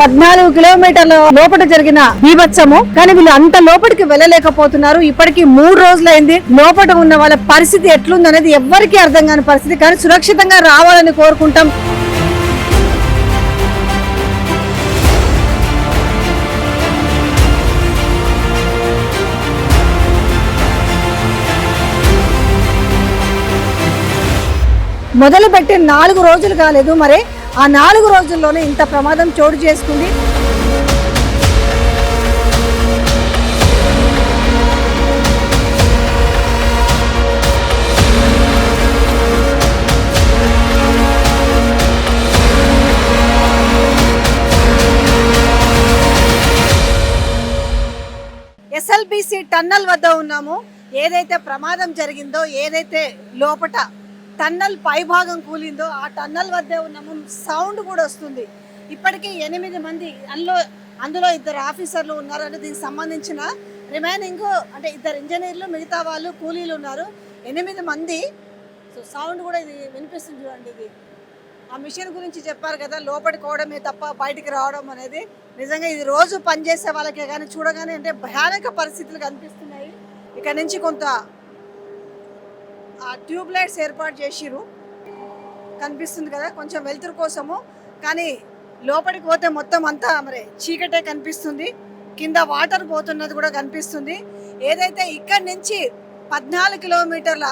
పద్నాలుగు కిలోమీటర్ల లోపల జరిగిన బీభత్సము. కానీ వీళ్ళు అంత లోపలికి వెళ్ళలేకపోతున్నారు. ఇప్పటికీ మూడు రోజులైంది లోపల ఉన్న వాళ్ళ పరిస్థితి ఎట్లుందనేది ఎవ్వరికీ అర్థం కాని పరిస్థితి. కానీ సురక్షితంగా రావాలని కోరుకుంటాం. మొదలు పెట్టి నాలుగు రోజులు కాలేదు. మరి ఆ నాలుగు రోజుల్లోనే ఇంత ప్రమాదం చోటు చేసుకుంది. ఎస్ఎల్బిసి టన్నల్ వద్ద ఉన్నాము. ఏదైతే ప్రమాదం జరిగిందో ఏదైతే లోపట టన్నల్ పైభాగం కూలిందో ఆ టన్నల్ వద్దే ఉన్నాము సౌండ్ కూడా వస్తుంది. ఇప్పటికీ ఎనిమిది మంది అందులో అందులో ఇద్దరు ఆఫీసర్లు ఉన్నారు అంటే దీనికి సంబంధించిన రిమైనింగ్ అంటే ఇద్దరు ఇంజనీర్లు మిగతా వాళ్ళు కూలీలు ఉన్నారు. ఎనిమిది మంది సో సౌండ్ కూడా ఇది వినిపిస్తుంది చూడండి ఇది. ఆ మిషన్ గురించి చెప్పారు కదా లోపలికి పోవడమే తప్ప బయటికి రావడం అనేది. నిజంగా ఇది రోజు పనిచేసే వాళ్ళకే కానీ చూడగానే అంటే భయానక పరిస్థితులు కనిపిస్తున్నాయి. ఇక్కడ నుంచి కొంత ఆ ట్యూబ్ లైట్స్ ఏర్పాటు చేసిరు కనిపిస్తుంది కదా కొంచెం వెలుతురు కోసము. కానీ లోపలికి పోతే మొత్తం అంతా మరి చీకటే కనిపిస్తుంది. కింద వాటర్ పోతున్నది కూడా కనిపిస్తుంది. ఏదైతే ఇక్కడి నుంచి పద్నాలుగు కిలోమీటర్ల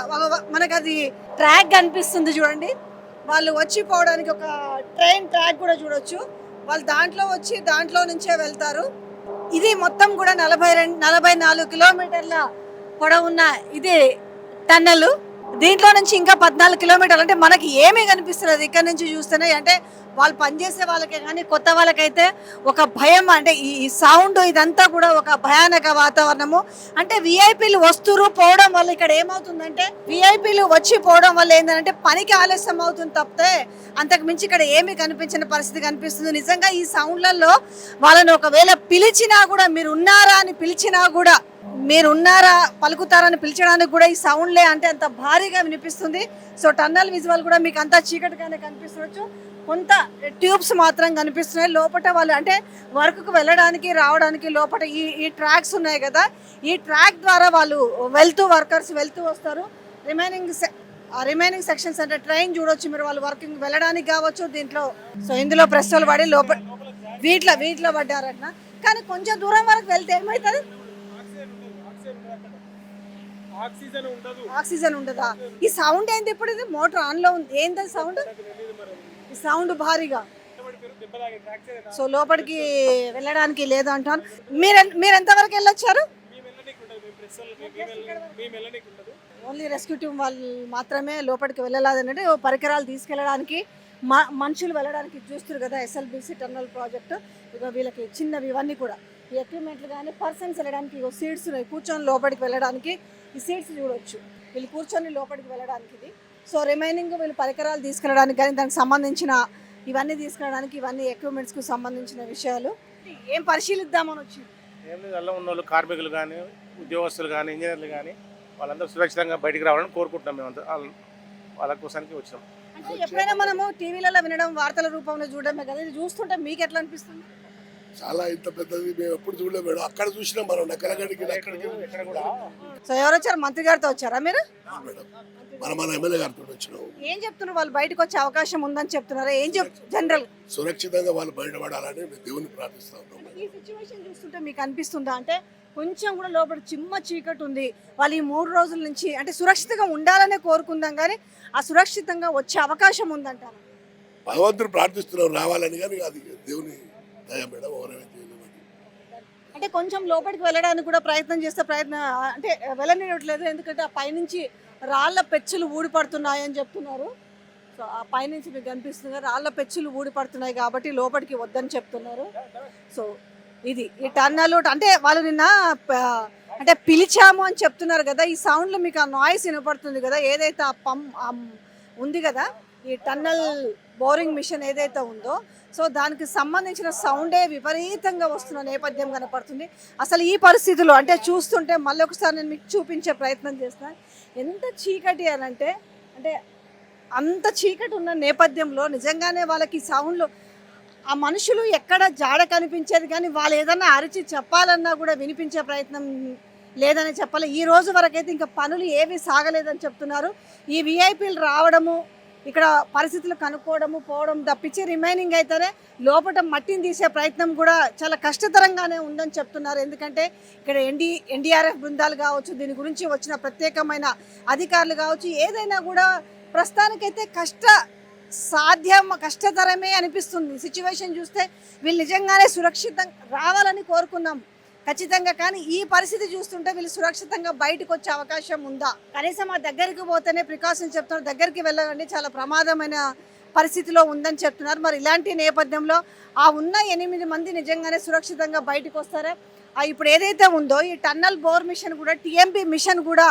మనకు అది ట్రాక్ కనిపిస్తుంది చూడండి. వాళ్ళు వచ్చి పోవడానికి ఒక ట్రైన్ ట్రాక్ కూడా చూడొచ్చు. వాళ్ళు దాంట్లో వచ్చి దాంట్లో నుంచే వెళ్తారు. ఇది మొత్తం కూడా నలభై రెండు నలభై నాలుగు కిలోమీటర్ల పొడవున్న ఇది టన్నెల్. దీంట్లో నుంచి ఇంకా పద్నాలుగు కిలోమీటర్లు. అంటే మనకి ఏమీ కనిపిస్తున్నది ఇక్కడ నుంచి చూస్తేనే అంటే వాళ్ళు పనిచేసే వాళ్ళకే కానీ కొత్త వాళ్ళకైతే ఒక భయం అంటే ఈ సౌండ్ ఇదంతా కూడా ఒక భయానక వాతావరణము. అంటే విఐపీలు వస్తురు పోవడం వల్ల ఇక్కడ ఏమవుతుందంటే విఐపీలు వచ్చి పోవడం వల్ల ఏంటంటే పనికి ఆలస్యం అవుతుంది తప్పితే అంతకు మించి ఇక్కడ ఏమీ కనిపించిన పరిస్థితి కనిపిస్తుంది. నిజంగా ఈ సౌండ్లలో వాళ్ళని ఒకవేళ పిలిచినా కూడా మీరు ఉన్నారా అని పిలిచినా కూడా మీరు ఉన్నారా పలుకుతారని పిలిచడానికి కూడా ఈ సౌండ్లే అంటే అంత భారీగా వినిపిస్తుంది. సో టన్నల్ విజువల్ కూడా మీకు అంతా చీకటిగానే కనిపిస్తుండొచ్చు. కొంత ట్యూబ్స్ మాత్రం కనిపిస్తున్నాయి. లోపల వాళ్ళు అంటే వర్క్కు వెళ్ళడానికి రావడానికి లోపల ఈ ఈ ట్రాక్స్ ఉన్నాయి కదా. ఈ ట్రాక్ ద్వారా వాళ్ళు వెళ్తూ వర్కర్స్ వెళ్తూ వస్తారు. రిమైనింగ్ ఆ రిమైనింగ్ సెక్షన్స్ అంటే ట్రైన్ చూడొచ్చు మీరు. వాళ్ళు వర్కింగ్ వెళ్ళడానికి కావచ్చు దీంట్లో సో ఇందులో ప్రశ్నలు పడి లోపల వీటిలో వీటిలో పడ్డారట. కానీ కొంచెం దూరం వరకు వెళ్తే ఏమవుతుంది ఆక్సిజన్ ఉండదు. ఆక్సిజన్ ఉండదా? ఈ సౌండ్ ఏంది ఇప్పుడు ఇది? మోటార్ ఆన్లో ఉంది. ఏంది సౌండ్? సౌండ్ భారీగా. సో లోపలికి వెళ్ళడానికి లేదు అంటాను. మీరు మీరు ఎంతవరకు వెళ్ళొచ్చారు? ఓన్లీ రెస్క్యూ టీమ్ వాళ్ళు మాత్రమే లోపలికి వెళ్ళలేదు పరికరాలు తీసుకెళ్ళడానికి మా మనుషులు వెళ్ళడానికి చూస్తారు కదా ఎస్ఎల్బిసి టర్నల్ ప్రాజెక్ట్ ఇక వీళ్ళకి చిన్నవి ఇవన్నీ కూడా. ఈ ఎక్విప్మెంట్లు కానీ పర్సన్స్ వెళ్ళడానికి ఇగో సీట్స్ ఉన్నాయి. కూర్చొని లోపలికి వెళ్ళడానికి ఈ సీట్స్ చూడొచ్చు. వీళ్ళు కూర్చొని లోపలికి వెళ్ళడానికి ఇది. సో రిమైనింగ్ వీళ్ళు పరికరాలు తీసుకెళ్ళడానికి కానీ దానికి సంబంధించిన ఇవన్నీ తీసుకెళ్ళడానికి ఇవన్నీ ఎక్విప్మెంట్స్కి సంబంధించిన విషయాలు. ఏం పరిశీలిద్దామని వచ్చి ఏం లేదు అలా ఉన్న వాళ్ళు కార్మికులు కానీ ఉద్యోగస్తులు కానీ ఇంజనీర్లు కానీ వాళ్ళందరూ సురక్షితంగా బయటికి రావాలని కోరుకుంటున్నాం మేము అంతా. వాళ్ళ- కోసానికి వచ్చినాం. అంటే ఎప్పుడైనా మనము టీవీలలో వినడం వార్తల రూపంలో చూడడమే కదా ఇది చూస్తుంటే మీకు ఎట్లా అనిపిస్తుంది? చాలా ఇంత పెద్దది మేము ఎప్పుడు చూడలేదు మేడం. అక్కడ చూసినాం మనం నక్కలగడికి అక్కడికి ఇక్కడ కూడా? సో ఎవరు వచ్చారు? మంత్రి గారితో వచ్చారా మీరు? మేడం. మనం మన ఎమ్మెల్యే గారితో వచ్చినాం. ఏం చెప్తున్నారు? వాళ్ళు బయటకు వచ్చే అవకాశం ఉందని చెప్తున్నారు. ఏం చెప్ జనరల్? సురక్షితంగా వాళ్ళు బయటపడాలని మేము దేవుని ప్రార్థిస్తా ఉన్నాం. ఈ సిచ్యువేషన్ చూస్తుంటే మీకు అనిపిస్తుందా? అంటే కొంచెం కూడా లోపల చిమ్మ చీకటి ఉంది. వాళ్ళు ఈ మూడు రోజుల నుంచి అంటే సురక్షితంగా ఉండాలనే కోరుకుందాం కానీ ఆ సురక్షితంగా వచ్చే అవకాశం ఉందంటారు? భగవంతుడు ప్రార్థిస్తున్నాం రావాలని కానీ అది దేవుని మేడం అంటే కొంచెం లోపలికి వెళ్ళడానికి కూడా ప్రయత్నం చేస్తే ప్రయత్నం అంటే వెళ్ళనివ్వట్లేదు. ఎందుకంటే ఆ పైనుంచి రాళ్ళ పెచ్చులు ఊడిపడుతున్నాయని చెప్తున్నారు. సో ఆ పైనుంచి మీకు కనిపిస్తుంది. రాళ్ళ పెచ్చులు ఊడిపడుతున్నాయి కాబట్టి లోపలికి వద్దని చెప్తున్నారు. సో ఇది ఈ టన్నల్ అంటే వాళ్ళు నిన్న అంటే పిలిచాము అని చెప్తున్నారు కదా ఈ సౌండ్లో మీకు ఆ నాయిస్ వినపడుతుంది కదా ఏదైతే ఆ పం ఉంది కదా ఈ టన్నల్ బోరింగ్ మిషన్ ఏదైతే ఉందో సో దానికి సంబంధించిన సౌండే విపరీతంగా వస్తున్న నేపథ్యం కనపడుతుంది. అసలు ఈ పరిస్థితుల్లో అంటే చూస్తుంటే మళ్ళీ ఒకసారి నేను మీకు చూపించే ప్రయత్నం చేస్తాను ఎంత చీకటి అని అంటే అంటే అంత చీకటి ఉన్న నేపథ్యంలో నిజంగానే వాళ్ళకి సౌండ్లు ఆ మనుషులు ఎక్కడ జాడ కనిపించేది కానీ వాళ్ళు ఏదన్నా అరిచి చెప్పాలన్నా కూడా వినిపించే ప్రయత్నం లేదని చెప్పాలి. ఈ రోజు వరకైతే ఇంకా పనులు ఏవి సాగలేదని చెప్తున్నారు. ఈ విఐపీలు రావడము ఇక్కడ పరిస్థితులు కనుక్కోవడము పోవడం తప్పించి రిమైనింగ్ అయితేనే లోపల మట్టిని తీసే ప్రయత్నం కూడా చాలా కష్టతరంగానే ఉందని చెప్తున్నారు. ఎందుకంటే ఇక్కడ ఎన్డీ ఎన్డీఆర్ఎఫ్ బృందాలు కావచ్చు దీని గురించి వచ్చిన ప్రత్యేకమైన అధికారులు కావచ్చు ఏదైనా కూడా ప్రస్తుతానికైతే కష్ట సాధ్యం కష్టతరమే అనిపిస్తుంది. సిచ్యువేషన్ చూస్తే వీళ్ళు నిజంగానే సురక్షితం రావాలని కోరుకున్నాం. ఖచ్చితంగా కానీ ఈ పరిస్థితి చూస్తుంటే వీళ్ళు సురక్షితంగా బయటకు వచ్చే అవకాశం ఉందా? కనీసం ఆ దగ్గరికి పోతేనే ప్రికాషన్ చెప్తున్నారు. దగ్గరికి వెళ్ళకండి. చాలా ప్రమాదమైన పరిస్థితిలో ఉందని చెప్తున్నారు. మరి ఇలాంటి నేపథ్యంలో ఆ ఉన్న ఎనిమిది మంది నిజంగానే సురక్షితంగా బయటకు వస్తారా? ఆ ఇప్పుడు ఏదైతే ఉందో ఈ టన్నల్ బోర్ మిషన్ కూడా టీఎంపీ మిషన్ కూడా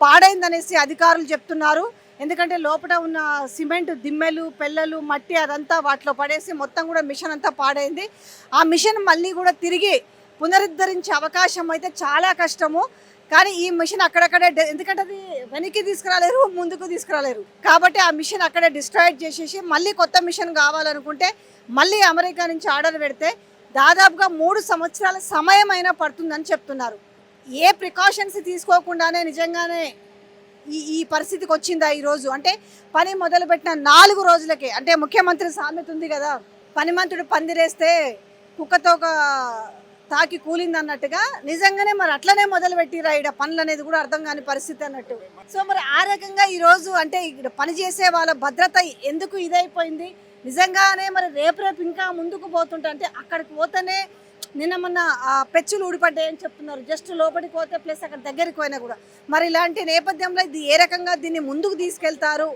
పాడైందనేసి అధికారులు చెప్తున్నారు. ఎందుకంటే లోపల ఉన్న సిమెంట్ దిమ్మెలు పెళ్ళలు మట్టి అదంతా వాటిలో పడేసి మొత్తం కూడా మిషన్ అంతా పాడైంది. ఆ మిషన్ మళ్ళీ కూడా తిరిగి పునరుద్ధరించే అవకాశం అయితే చాలా కష్టము. కానీ ఈ మిషన్ అక్కడక్కడే ఎందుకంటే అది వెనక్కి తీసుకురాలేరు ముందుకు తీసుకురాలేరు. కాబట్టి ఆ మిషన్ అక్కడే డిస్ట్రాయిడ్ చేసేసి మళ్ళీ కొత్త మిషన్ కావాలనుకుంటే మళ్ళీ అమెరికా నుంచి ఆర్డర్ పెడితే దాదాపుగా మూడు సంవత్సరాల సమయం అయినా పడుతుందని చెప్తున్నారు. ఏ ప్రికాషన్స్ తీసుకోకుండానే నిజంగానే ఈ ఈ పరిస్థితికి వచ్చిందా ఈరోజు అంటే పని మొదలుపెట్టిన నాలుగు రోజులకే అంటే ముఖ్యమంత్రి సామెత ఉంది కదా పనిమంతుడు పందిరేస్తే కుక్కతో ఒక తాకి కూలింది అన్నట్టుగా నిజంగానే మరి అట్లనే మొదలు పెట్టిరా ఇక్కడ పనులు అనేది కూడా అర్థం కాని పరిస్థితి అన్నట్టు. సో మరి ఆ రకంగా ఈరోజు అంటే ఇక్కడ పని చేసే వాళ్ళ భద్రత ఎందుకు ఇదైపోయింది? నిజంగానే మరి రేపు రేపు ఇంకా ముందుకు పోతుంటే అంటే అక్కడికి పోతేనే నిన్న మొన్న ఆ పెచ్చులు ఊడిపడ్డాయని చెప్తున్నారు. జస్ట్ లోపలికి పోతే ప్లస్ అక్కడ దగ్గరికి పోయినా కూడా. మరి ఇలాంటి నేపథ్యంలో ఇది ఏ రకంగా దీన్ని ముందుకు తీసుకెళ్తారు?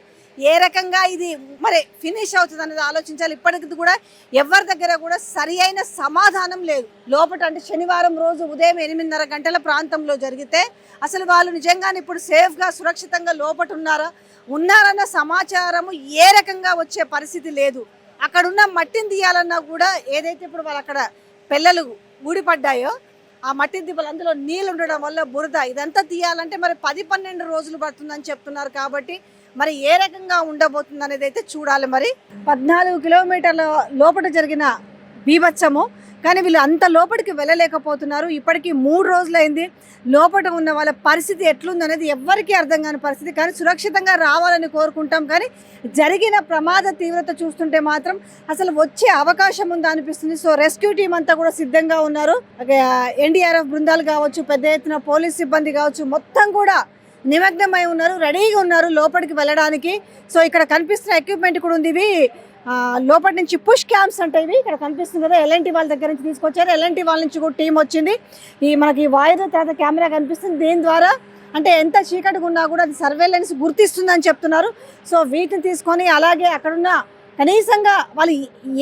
ఏ రకంగా ఇది మరి ఫినిష్ అవుతుంది అనేది ఆలోచించాలి. ఇప్పటికి కూడా ఎవరి దగ్గర కూడా సరి అయిన సమాధానం లేదు. లోపల అంటే శనివారం రోజు ఉదయం ఎనిమిదిన్నర గంటల ప్రాంతంలో జరిగితే అసలు వాళ్ళు నిజంగానే ఇప్పుడు సేఫ్గా సురక్షితంగా లోపట ఉన్నారా ఉన్నారన్న సమాచారము ఏ రకంగా వచ్చే పరిస్థితి లేదు. అక్కడున్న మట్టిని తీయాలన్నా కూడా ఏదైతే ఇప్పుడు వాళ్ళు అక్కడ పిల్లలు ఊడిపడ్డాయో ఆ మట్టి దిబ్బలు అందులో నీళ్ళు ఉండడం వల్ల బురద. ఇదంతా తీయాలంటే మరి పది పన్నెండు రోజులు పడుతుందని చెప్తున్నారు కాబట్టి మరి ఏ రకంగా ఉండబోతుంది అనేది అయితే చూడాలి మరి. పద్నాలుగు కిలోమీటర్ల లోపల జరిగిన బీభత్సము. కానీ వీళ్ళు అంత లోపలికి వెళ్ళలేకపోతున్నారు. ఇప్పటికీ మూడు రోజులైంది. లోపల ఉన్న వాళ్ళ పరిస్థితి ఎట్లుందనేది ఎవ్వరికీ అర్థం కాని పరిస్థితి. కానీ సురక్షితంగా రావాలని కోరుకుంటాం. కానీ జరిగిన ప్రమాద తీవ్రత చూస్తుంటే మాత్రం అసలు వచ్చే అవకాశం ఉందా అనిపిస్తుంది. సో రెస్క్యూ టీం అంతా కూడా సిద్ధంగా ఉన్నారు. ఎన్డీఆర్ఎఫ్ బృందాలు కావచ్చు పెద్ద ఎత్తున పోలీస్ సిబ్బంది కావచ్చు మొత్తం కూడా నిమగ్నమై ఉన్నారు రెడీగా ఉన్నారు లోపలికి వెళ్ళడానికి. సో ఇక్కడ కనిపిస్తున్న ఎక్విప్మెంట్ కూడా ఉంది. ఇవి లోపల లోపటి నుంచి పుష్ క్యాంప్స్ అంటే ఇవి. ఇక్కడ కనిపిస్తుంది కదా ఎల్ఎన్టీ వాళ్ళ దగ్గర నుంచి తీసుకొచ్చారు. ఎల్ఎన్టీ వాళ్ళ నుంచి కూడా టీం వచ్చింది. ఈ మనకి వాయిర్ తర్వాత కెమెరా కనిపిస్తుంది. దీని ద్వారా అంటే ఎంత చీకటిగా ఉన్నా కూడా అది సర్వేలెన్స్ గుర్తిస్తుందని చెప్తున్నారు. సో వీటిని తీసుకొని అలాగే అక్కడున్న కనీసంగా వాళ్ళు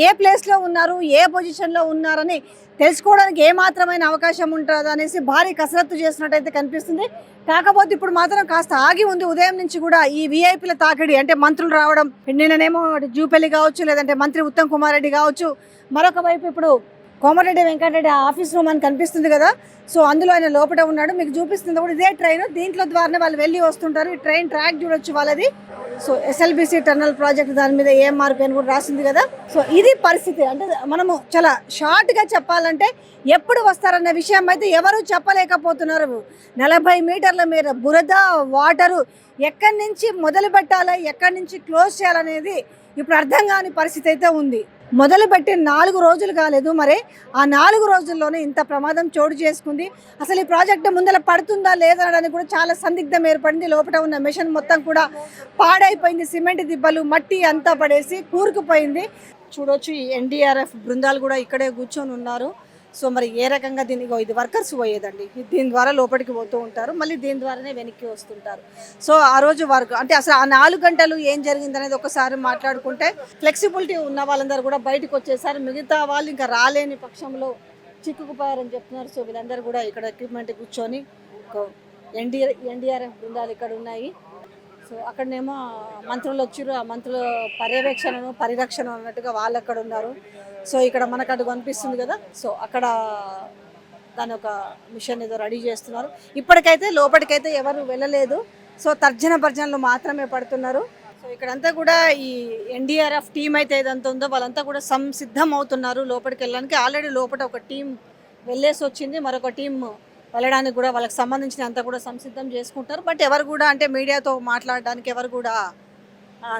ఏ ప్లేస్లో ఉన్నారు ఏ పొజిషన్లో ఉన్నారని తెలుసుకోవడానికి ఏమాత్రమైన అవకాశం ఉంటుందా అనేసి భారీ కసరత్తు చేసినట్టయితే కనిపిస్తుంది. కాకపోతే ఇప్పుడు మాత్రం కాస్త ఆగి ఉంది. ఉదయం నుంచి కూడా ఈ విఐపీల తాకిడి అంటే మంత్రులు రావడం నిన్ననేమో జూపల్లి కావచ్చు లేదంటే మంత్రి ఉత్తమ్ కుమార్ రెడ్డి కావచ్చు మరొక వైపు ఇప్పుడు కోమరెడ్డి వెంకటరెడ్డి ఆఫీస్ రూమ్ అని కనిపిస్తుంది కదా. సో అందులో ఆయన లోపల ఉన్నాడు. మీకు చూపిస్తుంది కూడా ఇదే ట్రైన్. దీంట్లో ద్వారానే వాళ్ళు వెళ్ళి వస్తుంటారు. ఈ ట్రైన్ ట్రాక్ చూడొచ్చు వాళ్ళది. సో ఎస్ఎల్బిసి టర్నల్ ప్రాజెక్ట్ దాని మీద ఏఎంఆర్పి అని కూడా రాసింది కదా. సో ఇది పరిస్థితి. అంటే మనము చాలా షార్ట్గా చెప్పాలంటే ఎప్పుడు వస్తారన్న విషయం అయితే ఎవరు చెప్పలేకపోతున్నారు. నలభై మీటర్ల మీద బురద వాటరు ఎక్కడి నుంచి మొదలు పెట్టాలా ఎక్కడి నుంచి క్లోజ్ చేయాలనేది ఇప్పుడు అర్థం కాని పరిస్థితి అయితే ఉంది. మొదలుపెట్టి నాలుగు రోజులు కాలేదు. మరి ఆ నాలుగు రోజుల్లోనే ఇంత ప్రమాదం చోటు చేసుకుంది. అసలు ఈ ప్రాజెక్టు ముందర పడుతుందా లేదా అనడానికి కూడా చాలా సందిగ్ధం ఏర్పడింది. లోపల ఉన్న మిషన్ మొత్తం కూడా పాడైపోయింది. సిమెంట్ దిబ్బలు మట్టి అంతా పడేసి కూరుకుపోయింది. చూడొచ్చు ఈ ఎన్డీఆర్ఎఫ్ బృందాలు కూడా ఇక్కడే కూర్చొని ఉన్నారు. సో మరి ఏ రకంగా దీనికి ఇది వర్కర్స్ పోయేదండి. దీని ద్వారా లోపలికి పోతూ ఉంటారు మళ్ళీ దీని ద్వారానే వెనక్కి వస్తుంటారు. సో ఆ రోజు వర్క్ అంటే అసలు ఆ నాలుగు గంటలు ఏం జరిగింది అనేది ఒకసారి మాట్లాడుకుంటే ఫ్లెక్సిబిలిటీ ఉన్న వాళ్ళందరూ కూడా బయటకు వచ్చేసారు. మిగతా వాళ్ళు ఇంకా రాలేని పక్షంలో చిక్కుకుపోయారని చెప్తున్నారు. సో వీళ్ళందరూ కూడా ఇక్కడ ఎక్విప్మెంట్ కూర్చొని ఎన్డీఆర్ ఎన్డీఆర్ఎఫ్ బృందాలు ఇక్కడ ఉన్నాయి. సో అక్కడనేమో మంత్రులు వచ్చారు. ఆ మంత్రుల పర్యవేక్షణను పరిరక్షణ అన్నట్టుగా వాళ్ళు అక్కడ ఉన్నారు. సో ఇక్కడ మనకు అటు కనిపిస్తుంది కదా. సో అక్కడ దాని ఒక మిషన్ ఏదో రెడీ చేస్తున్నారు. ఇప్పటికైతే లోపలికైతే ఎవరు వెళ్ళలేదు. సో తర్జన భర్జనలు మాత్రమే పడుతున్నారు. సో ఇక్కడంతా కూడా ఈ ఎన్డీఆర్ఎఫ్ టీం అయితే ఏదంతా ఉందో వాళ్ళంతా కూడా సంసిద్ధం అవుతున్నారు లోపలికి వెళ్ళడానికి. ఆల్రెడీ లోపల ఒక టీం వెళ్ళేసి వచ్చింది. మరొక టీం వెళ్ళడానికి కూడా వాళ్ళకి సంబంధించిన అంతా కూడా సంసిద్ధం చేసుకుంటారు. బట్ ఎవరు కూడా అంటే మీడియాతో మాట్లాడడానికి ఎవరు కూడా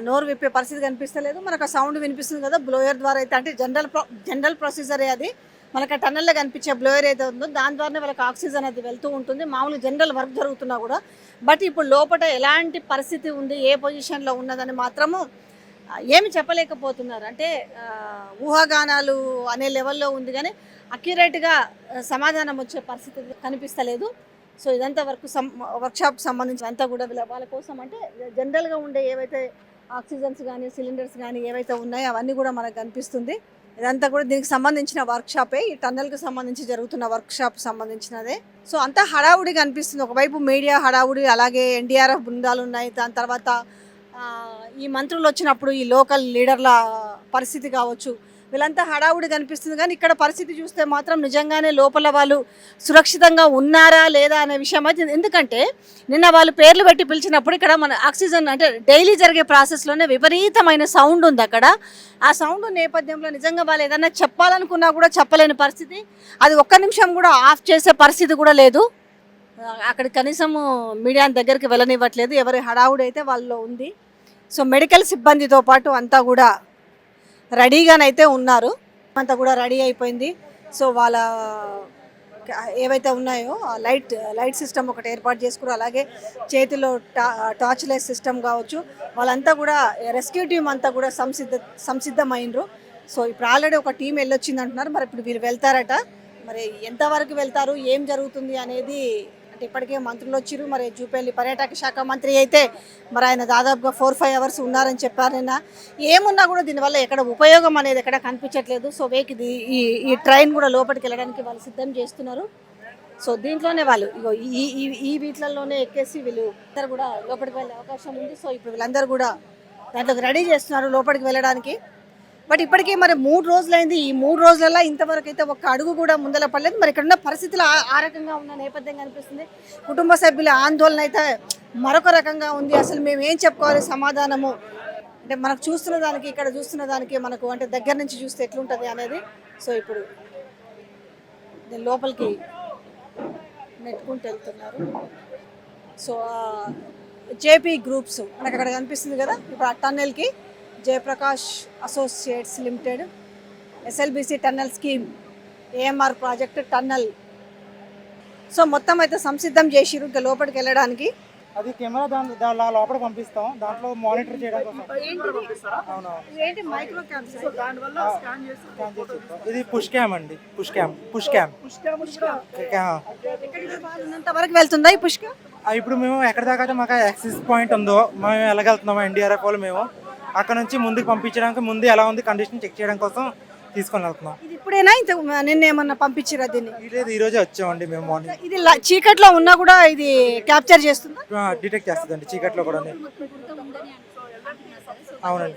నోరు విప్పే పరిస్థితి కనిపిస్తలేదు. మనకు సౌండ్ వినిపిస్తుంది కదా బ్లోయర్ ద్వారా అయితే. అంటే జనరల్ జనరల్ ప్రొసీజరే అది. మనకు టన్నెల్లో కనిపించే బ్లోయర్ అయితే ఉందో దాని ద్వారానే వాళ్ళకి ఆక్సిజన్ అది వెళ్తూ ఉంటుంది. మామూలు జనరల్ వర్క్ జరుగుతున్నా కూడా. బట్ ఇప్పుడు లోపల ఎలాంటి పరిస్థితి ఉంది ఏ పొజిషన్లో ఉన్నదని మాత్రము ఏమి చెప్పలేకపోతున్నారు. అంటే ఊహాగానాలు అనే లెవెల్లో ఉంది కానీ అక్యురేట్గా సమాధానం వచ్చే పరిస్థితి కనిపిస్తలేదు. సో ఇదంతా వర్క్ సం వర్క్షాప్ సంబంధించి అంతా కూడా వాళ్ళ కోసం అంటే జనరల్గా ఉండే ఏవైతే ఆక్సిజన్స్ కానీ సిలిండర్స్ కానీ ఏవైతే ఉన్నాయో అవన్నీ కూడా మనకు కనిపిస్తుంది. ఇదంతా కూడా దీనికి సంబంధించిన వర్క్షాపే. ఈ టన్నెల్కి సంబంధించి జరుగుతున్న వర్క్షాప్ సంబంధించినదే. సో అంతా హడావుడి కనిపిస్తుంది. ఒకవైపు మీడియా హడావుడి అలాగే ఎన్డీఆర్ఎఫ్ బృందాలు ఉన్నాయి. దాని తర్వాత ఈ మంత్రులు వచ్చినప్పుడు ఈ లోకల్ లీడర్ల పరిస్థితి కావచ్చు వీళ్ళంతా హడావుడి కనిపిస్తుంది. కానీ ఇక్కడ పరిస్థితి చూస్తే మాత్రం నిజంగానే లోపల వాళ్ళు సురక్షితంగా ఉన్నారా లేదా అనే విషయం అయితే ఎందుకంటే నిన్న వాళ్ళు పేర్లు పెట్టి పిలిచినప్పుడు ఇక్కడ మన ఆక్సిజన్ అంటే డైలీ జరిగే ప్రాసెస్లోనే విపరీతమైన సౌండ్ ఉంది అక్కడ. ఆ సౌండ్ నేపథ్యంలో నిజంగా వాళ్ళు ఏదైనా చెప్పాలనుకున్నా కూడా చెప్పలేని పరిస్థితి. అది ఒక్క నిమిషం కూడా ఆఫ్ చేసే పరిస్థితి కూడా లేదు. అక్కడ కనీసం మీడియా దగ్గరికి వెళ్ళనివ్వట్లేదు. ఎవరి హడావుడి అయితే వాళ్ళలో ఉంది. సో మెడికల్ సిబ్బందితో పాటు అంతా కూడా రెడీగానైతే ఉన్నారు. అంతా కూడా రెడీ అయిపోయింది. సో వాళ్ళ ఏవైతే ఉన్నాయో ఆ లైట్ లైట్ సిస్టమ్ ఒకటి ఏర్పాటు చేసుకున్నారు. అలాగే చేతిలో టా టార్చ్ లైట్ సిస్టమ్ కావచ్చు. వాళ్ళంతా కూడా రెస్క్యూ టీం అంతా కూడా సంసిద్ధ సంసిద్ధమైనరు సో ఇప్పుడు ఆల్రెడీ ఒక టీం వెళ్ళొచ్చింది అంటున్నారు మరి ఇప్పుడు వీళ్ళు వెళ్తారట. మరి ఎంతవరకు వెళ్తారు? ఏం జరుగుతుంది అనేది అంటే ఇప్పటికే మంత్రులు వచ్చిరు మరి జూపల్లి పర్యాటక శాఖ మంత్రి అయితే మరి ఆయన దాదాపుగా ఫోర్ ఫైవ్ అవర్స్ ఉన్నారని చెప్పారు నిన్న. ఏమున్నా కూడా దీనివల్ల ఎక్కడ ఉపయోగం అనేది ఎక్కడ కనిపించట్లేదు. సో వేకి ఈ ఈ ట్రైన్ కూడా లోపలికి వెళ్ళడానికి వాళ్ళు సిద్ధం చేస్తున్నారు. సో దీంట్లోనే వాళ్ళు ఇగో ఈ ఈ ఈ వీటిలలోనే ఎక్కేసి వీళ్ళు అందరు కూడా లోపలికి వెళ్ళే అవకాశం ఉంది. సో ఇప్పుడు వీళ్ళందరూ కూడా దాంట్లోకి రెడీ చేస్తున్నారు లోపలికి వెళ్ళడానికి. బట్ ఇప్పటికీ మరి మూడు రోజులైంది. ఈ మూడు రోజులలో ఇంతవరకు అయితే ఒక్క అడుగు కూడా ముందల పడలేదు. మరి ఇక్కడ ఉన్న పరిస్థితులు ఆ- రకంగా ఉన్న నేపథ్యం కనిపిస్తుంది కుటుంబ సభ్యుల ఆందోళన అయితే మరొక రకంగా ఉంది. అసలు మేము ఏం చెప్పుకోవాలి? సమాధానము. అంటే మనకు చూస్తున్న దానికి ఇక్కడ చూస్తున్న దానికి మనకు అంటే దగ్గర నుంచి చూస్తే ఎట్లుంటుంది అనేది. సో ఇప్పుడు దీని లోపలికి నెట్టుకుంటూ వెళ్తున్నారు సో జేపీ గ్రూప్స్ మనకు అక్కడ కనిపిస్తుంది కదా? ఇప్పుడు ఆ టన్నెల్కి Jayaprakash associates limited SLBC tunnel scheme AMR project tunnel. So మొత్తం అయితే సంసిద్ధం చేసిరు ఇంకా లోపలికి వెళ్ళడానికి. అది కెమెరా దాని దాని లోపల పంపిస్తాం. దాంట్లో మానిటర్ చేయడం కోసం అవునవును. ఏంటి మైక్రో క్యామ్స్ స్కాన్ చేసి ఇస్తాం. ఇది పుష్ క్యామ్ అండి. పుష్ క్యామ్ పుష్ క్యామ్ వరకు వెళ్తుందా ఈ పుష్క ఇప్పుడు మేము ఎక్కడ దాకా అయితే మాకు యాక్సెస్ పాయింట్ ఉందో మేము ఎలాగెళ్తున్నాము ఎన్డీఆర్ఎఫ్ వాళ్ళు మేము అక్కడ నుంచి ముందుకు పంపించడానికి ముందు ఎలా ఉంది కండిషన్ చెక్ చేయడం కోసం తీసుకొని వెళ్తున్నాం. ఇది ఇప్పుడేనా? ఇంత నిన్న ఏమన్నా పంపించిరా దీన్ని? లేదు ఈ రోజే వచ్చామండి మేము మార్నింగ్ ఇది ల- చీకట్లో ఉన్నా కూడా ఇది క్యాప్చర్ చేస్తుందా? డిటెక్ట్ చేస్తుందండి చీకట్లో కూడా అవునండి.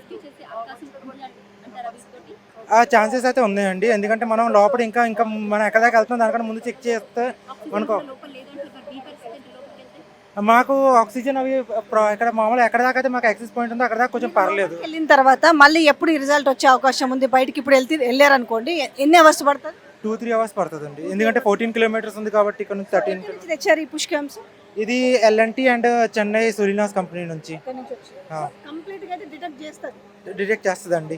ఆ ఛాన్సెస్ అయితే ఉన్నాయండి ఎందుకంటే మనం లోపల ఇంకా ఇంకా మనం ఎక్కడ దాకా వెళ్తున్నాం దానికన్నా ముందు చెక్ చేస్తే మనకు మాకు ఆక్సిజన్ అవి ఇక్కడ మామూలు ఎక్కడ దాకా అయితే మాకు యాక్సెస్ పాయింట్ ఉందో అక్కడ దాకా కొంచెం పర్లేదు. వెళ్ళిన తర్వాత మళ్ళీ ఎప్పుడు ఈ రిజల్ట్ వచ్చే అవకాశం ఉంది? బయటికి ఇప్పుడు వెళ్తే వెళ్ళారనుకోండి ఎన్ని అవర్స్ పడుతుంది? టూ త్రీ అవర్స్ పడుతుందండి. ఎందుకంటే ఫోర్టీన్ కిలోమీటర్స్ ఉంది కాబట్టి ఇక్కడ నుంచి థర్టీన్ తెచ్చారు ఈ పుష్కాంశ ఇది ఎల్ఎన్టీ అండ్ చెన్నై సురినాస్ కంపెనీ నుంచి. డిటెక్ట్ చేస్తుందండి.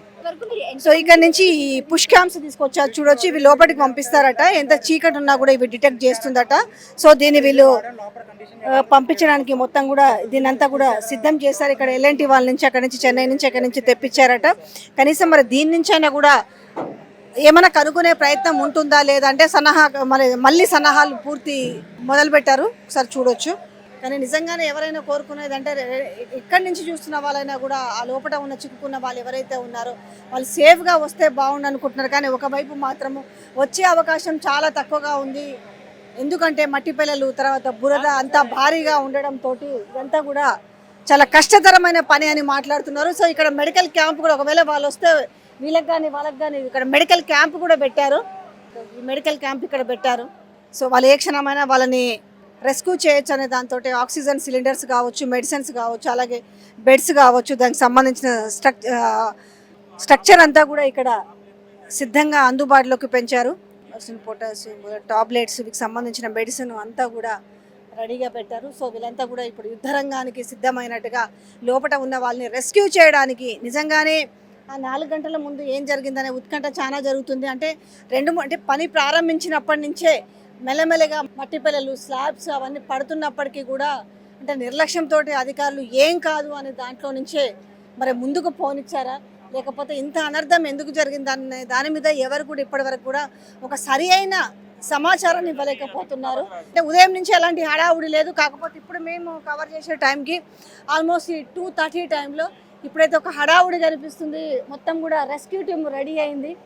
సో ఇక్కడ నుంచి ఈ పుష్కాంశ తీసుకొచ్చారు చూడొచ్చు ఇవి లోపలికి పంపిస్తారట. ఎంత చీకటి ఉన్నా కూడా ఇవి డిటెక్ట్ చేస్తుందట. సో దీన్ని వీళ్ళు పంపించడానికి మొత్తం కూడా దీని అంతా కూడా సిద్ధం చేశారు. ఇక్కడ ఎల్ఎన్టీ వాళ్ళ నుంచి అక్కడ నుంచి చెన్నై నుంచి అక్కడ నుంచి తెప్పించారట. కనీసం మరి దీని నుంచి అయినా కూడా ఏమైనా కనుక్కునే ప్రయత్నం ఉంటుందా లేదా? అంటే సన్నాహా మరి మళ్ళీ సన్నాహాలు పూర్తి మొదలు పెట్టారు ఒకసారి చూడొచ్చు. కానీ నిజంగానే ఎవరైనా కోరుకునేది అంటే ఇక్కడి నుంచి చూస్తున్న వాళ్ళైనా కూడా ఆ లోపల ఉన్న చిక్కుకున్న వాళ్ళు ఎవరైతే ఉన్నారో వాళ్ళు సేఫ్గా వస్తే బాగుండు అనుకుంటున్నారు. కానీ ఒకవైపు మాత్రము వచ్చే అవకాశం చాలా తక్కువగా ఉంది. ఎందుకంటే మట్టి పిల్లలు తర్వాత బురద అంతా భారీగా ఉండడంతో ఇదంతా కూడా చాలా కష్టతరమైన పని అని మాట్లాడుతున్నారు. సో ఇక్కడ మెడికల్ క్యాంప్ కూడా ఒకవేళ వాళ్ళు వస్తే వీళ్ళకి కానీ వాళ్ళకి కానీ ఇక్కడ మెడికల్ క్యాంప్ కూడా పెట్టారు. ఈ మెడికల్ క్యాంప్ ఇక్కడ పెట్టారు. సో వాళ్ళు ఏ క్షణమైనా వాళ్ళని రెస్క్యూ చేయొచ్చు అనే దాంతో ఆక్సిజన్ సిలిండర్స్ కావచ్చు మెడిసిన్స్ కావచ్చు అలాగే బెడ్స్ కావచ్చు దానికి సంబంధించిన స్ట్రక్ స్ట్రక్చర్ అంతా కూడా ఇక్కడ సిద్ధంగా అందుబాటులోకి పెంచారు. పొటాషియం టాబ్లెట్స్ వీటికి సంబంధించిన మెడిసిన్ అంతా కూడా రెడీగా పెట్టారు. సో వీళ్ళంతా కూడా ఇప్పుడు యుద్ధరంగానికి సిద్ధమైనట్టుగా లోపల ఉన్న వాళ్ళని రెస్క్యూ చేయడానికి నిజంగానే ఆ నాలుగు గంటల ముందు ఏం జరిగిందనే ఉత్కంఠ చాలా జరుగుతుంది. అంటే రెండు అంటే పని ప్రారంభించినప్పటి నుంచే మెల్లమెల్లగా మట్టి పిల్లలు స్లాబ్స్ అవన్నీ పడుతున్నప్పటికీ కూడా అంటే నిర్లక్ష్యంతో అధికారులు ఏం కాదు అనే దాంట్లో నుంచే మరి ముందుకు పోనిచ్చారా? లేకపోతే ఇంత అనర్థం ఎందుకు జరిగిందనే దాని మీద ఎవరు కూడా ఇప్పటివరకు కూడా ఒక సరి అయిన సమాచారాన్ని ఇవ్వలేకపోతున్నారు. అంటే ఉదయం నుంచి ఎలాంటి హడావుడి లేదు. కాకపోతే ఇప్పుడు మేము కవర్ చేసే టైంకి ఆల్మోస్ట్ ఈ టూ థర్టీ టైంలో ఇప్పుడైతే ఒక హడావుడి కనిపిస్తుంది. మొత్తం కూడా రెస్క్యూ టీమ్ రెడీ అయింది.